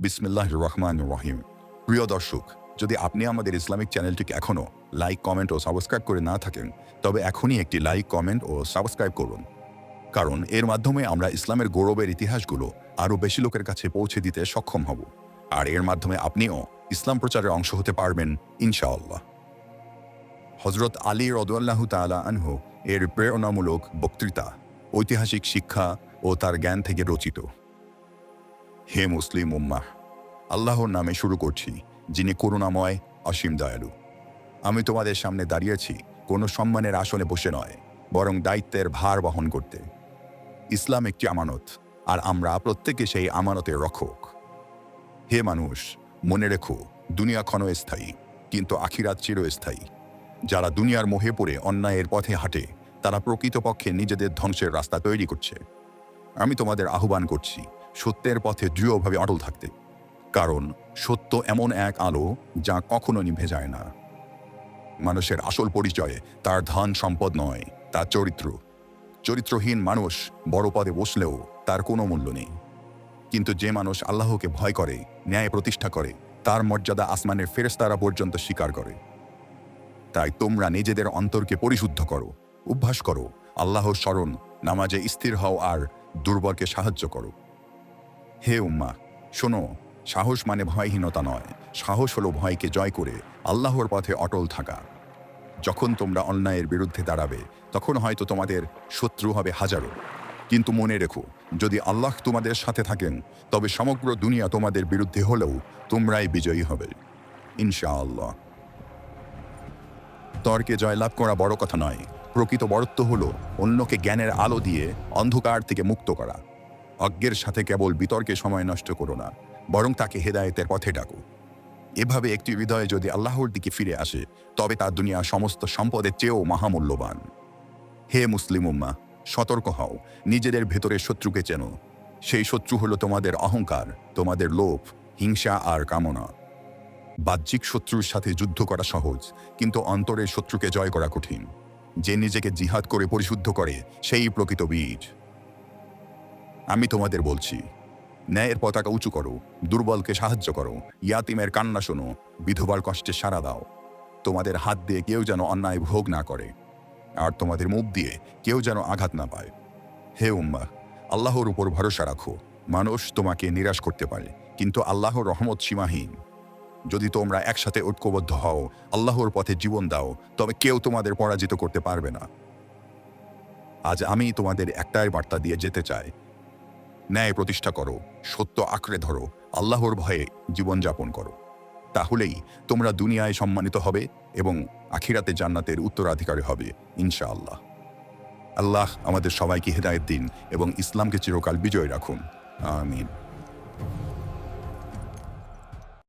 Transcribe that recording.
বিসমিল্লাহ রহমান রহিম প্রিয় দর্শক, যদি আপনি আমাদের ইসলামিক চ্যানেলটিকে এখনও লাইক, কমেন্ট ও সাবস্ক্রাইব করে না থাকেন, তবে এখনই একটি লাইক, কমেন্ট ও সাবস্ক্রাইব করুন। কারণ এর মাধ্যমে আমরা ইসলামের গৌরবের ইতিহাসগুলো আরও বেশি লোকের কাছে পৌঁছে দিতে সক্ষম হব। আর এর মাধ্যমে আপনিও ইসলাম প্রচারের অংশ হতে পারবেন, ইনশাআল্লাহ। হজরত আলী রদুল্লাহ তালা আনহু এর প্রেরণামূলক বক্তৃতা ঐতিহাসিক শিক্ষা ও তার জ্ঞান থেকে রচিত। হে মুসলিম উম্মাহ, আল্লাহর নামে শুরু করছি, যিনি করুণাময়, অসীম দয়ালু। আমি তোমাদের সামনে দাঁড়িয়েছি, কোনো সম্মানের আসনে বসে নয়, বরং দায়িত্বের ভার বহন করতে। ইসলাম একটি আমানত, আর আমরা প্রত্যেকে সেই আমানতের রক্ষক। হে মানুষ, মনে রেখো, দুনিয়া ক্ষণস্থায়ী, কিন্তু আখিরাত চিরস্থায়ী। যারা দুনিয়ার মোহে পড়ে অন্যায়ের পথে হাঁটে, তারা প্রকৃতপক্ষে নিজেদের ধ্বংসের রাস্তা তৈরি করছে। আমি তোমাদের আহ্বান করছি সত্যের পথে দৃঢ়ভাবে অটল থাকতে, কারণ সত্য এমন এক আলো যা কখনো নিভে যায় না। মানুষের আসল পরিচয় তার ধন সম্পদ নয়, তার চরিত্র। চরিত্রহীন মানুষ বড় পদে বসলেও তার কোনো মূল্য নেই। কিন্তু যে মানুষ আল্লাহকে ভয় করে, ন্যায় প্রতিষ্ঠা করে, তার মর্যাদা আসমানের ফেরেস্তারা পর্যন্ত স্বীকার করে। তাই তোমরা নিজেদের অন্তরকে পরিশুদ্ধ করো, অভ্যাস করো, আল্লাহর স্মরণ, নামাজে স্থির হও আর দুর্বলকে সাহায্য করো। হে উম্মা, শোনো, সাহস মানে ভয়হীনতা নয়। সাহস হলো ভয়কে জয় করে, আল্লাহর পথে অটল থাকা। যখন তোমরা অন্যায়ের বিরুদ্ধে দাঁড়াবে, তখন হয়তো তোমাদের শত্রু হবে হাজারো। কিন্তু মনে রেখো, যদি আল্লাহ তোমাদের সাথে থাকেন, তবে সমগ্র দুনিয়া তোমাদের বিরুদ্ধে হলেও তোমরাই বিজয়ী হবে। ইনশাআল্লাহ। তর্কে জয়লাভ করা বড় কথা নয়। প্রকৃত বরত্ব হলো অন্যকে জ্ঞানের আলো দিয়ে অন্ধকার থেকে মুক্ত করা। অজ্ঞের সাথে কেবল বিতর্কে সময় নষ্ট করো না, বরং তাকে হেদায়েতের পথে ডাকো। এভাবে একটি হৃদয় যদি আল্লাহর দিকে ফিরে আসে, তবে তার দুনিয়া সমস্ত সম্পদের চেয়েও মহামূল্যবান। হে মুসলিম উম্মা সতর্ক হও, নিজেদের ভেতরের শত্রুকে চেনো। সেই শত্রু হলো তোমাদের অহংকার, তোমাদের লোভ, হিংসা আর কামনা। বাহ্যিক শত্রুর সাথে যুদ্ধ করা সহজ, কিন্তু অন্তরের শত্রুকে জয় করা কঠিন। যে নিজেকে জিহাদ করে পরিশুদ্ধ করে, সেই প্রকৃত বীর আমি তোমাদের বলছি, ন্যায়ের পতাকা উঁচু করো, দুর্বলকে সাহায্য করো, ইয়াতিমের কান্না শোনো, বিধবার কষ্টে সাড়া দাও। তোমাদের হাত দিয়ে কেউ যেন অন্যায় ভোগ না করে, আর তোমাদের মুখ দিয়ে কেউ যেন আঘাত না পায়। হে উম্মা আল্লাহর উপর ভরসা রাখো, মানুষ তোমাকে নিরাশ করতে পারে, কিন্তু আল্লাহর রহমত সীমাহীন। যদি তোমরা একসাথে ঐক্যবদ্ধ হও, আল্লাহর পথে জীবন দাও, তবে কেউ তোমাদের পরাজিত করতে পারবে না। আজ আমি তোমাদের একটাই বার্তা দিয়ে যেতে চাই ন্যায় প্রতিষ্ঠা করো, সত্য আঁকড়ে ধরো, আল্লাহর ভয়ে জীবনযাপন করো। তাহলেই তোমরা দুনিয়ায় সম্মানিত হবে এবং আখিরাতে জান্নাতের উত্তরাধিকারী হবে, ইনশাআল্লাহ। আল্লাহ আমাদের সবাইকে হেদায়ত দিন এবং ইসলামকে চিরকাল বিজয় রাখুন। আমিন।